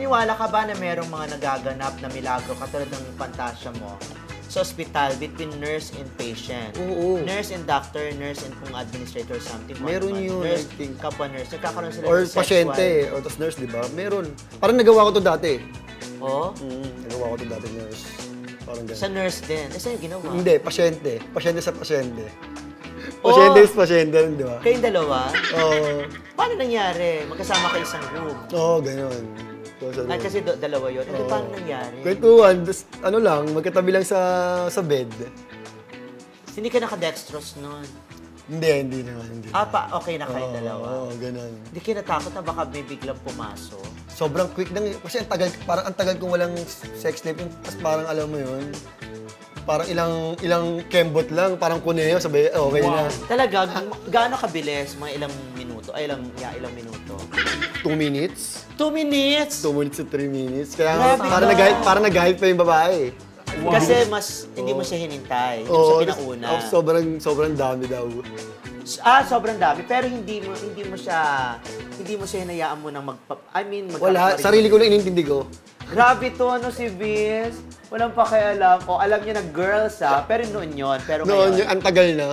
Niwala ka ba na merong mga nagaganap na milagro katulad ng pantasya mo sa ospital between nurse and patient? Oo. Nurse and doctor, nurse and kung administrator or something. Meron yun, Nurse, I think. kapwa nurse. Nagkakaroon sila Or ng sexual. pasyente, o tapos nurse, di ba? Meron. Parang nagawa ko to dati. Oh? Mm, nagawa ko to dati nurse. Parang Sa ganun. nurse din. Eh, yung ginawa? Hindi, pasyente. Pasyente sa pasyente. Oh! Pasyente is pasyente, di ba? Kayong dalawa? Oo. Paano nangyari? Magkasama kayo isang room. Oo, ganun. Sa Ay, kasi do- dalawa yun. Hindi, Oo. nangyari? Kwentuhan, tas ano lang, magkatabi lang sa sa bed. Hindi ka naka-dextrose nun. Hindi, hindi naman. Hindi. Ah, pa, okay na kayong Oo, dalawa. Oo, ganun. Hindi kayo natakot na baka may biglang pumasok. Sobrang quick lang. Kasi ang tagal, parang ang tagal kong walang sex life. Tapos parang alam mo yun, parang ilang ilang kembot lang, parang kuneyo, sabi, "Oh, okay na. Talaga, gaano kabilis? Mga ilang minuto? Ay, ilang, yeah, ilang minuto? Two minutes? Two minutes! Two minutes to three minutes. Kaya nga, Grabe parang ka. nag parang nag pa yung babae. Kasi mas, hindi mo siya hinintay. Hindi mo siya pinauna. oh, sobrang, sobrang dami daw. Ah, sobrang dami. Pero hindi mo, hindi mo siya, hindi mo siya hinayaan mo nang magpa, I mean, Wala, magkakaroon- sarili ko lang inintindi ko. Grabe to, ano si Vince. Walang pakialam. O, alam niya na girls ha, pero noon yon Pero Noon, ngayon, yung ang tagal na.